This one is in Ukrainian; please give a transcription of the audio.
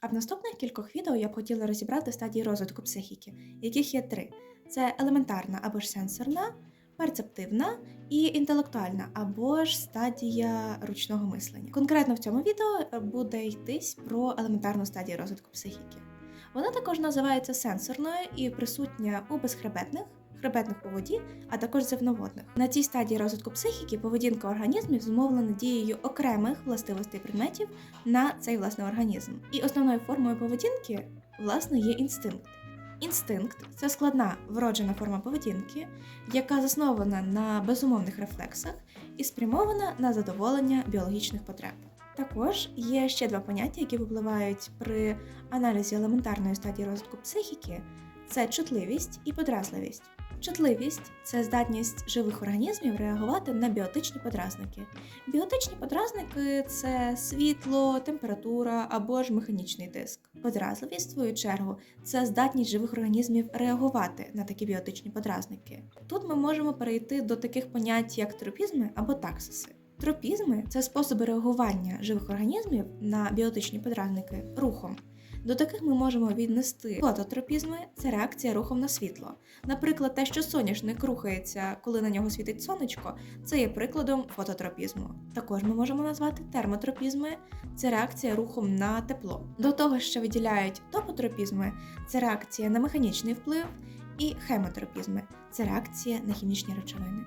А в наступних кількох відео я б хотіла розібрати стадії розвитку психіки, яких є три: це елементарна або ж сенсорна, перцептивна і інтелектуальна або ж стадія ручного мислення. Конкретно в цьому відео буде йтись про елементарну стадію розвитку психіки. Вона також називається сенсорною і присутня у безхребетних, хребетних у воді, а також земноводних. На цій стадії розвитку психіки поведінка організмів зумовлена дією окремих властивостей предметів на цей власний організм. І основною формою поведінки, власне, є інстинкт. Інстинкт це складна вроджена форма поведінки, яка заснована на безумовних рефлексах і спрямована на задоволення біологічних потреб. Також є ще два поняття, які випливають при аналізі елементарної стадії розвитку психіки: це чутливість і подразливість. Чутливість це здатність живих організмів реагувати на біотичні подразники. Біотичні подразники це світло, температура або ж механічний тиск. Подразливість, в свою чергу, це здатність живих організмів реагувати на такі біотичні подразники. Тут ми можемо перейти до таких понять, як тропізми або таксиси. Тропізми це способи реагування живих організмів на біотичні подразники рухом. До таких ми можемо віднести фототропізми це реакція рухом на світло. Наприклад, те, що соняшник рухається, коли на нього світить сонечко, це є прикладом фототропізму. Також ми можемо назвати термотропізми це реакція рухом на тепло. До того, що виділяють топотропізми, це реакція на механічний вплив, і хемотропізми це реакція на хімічні речовини.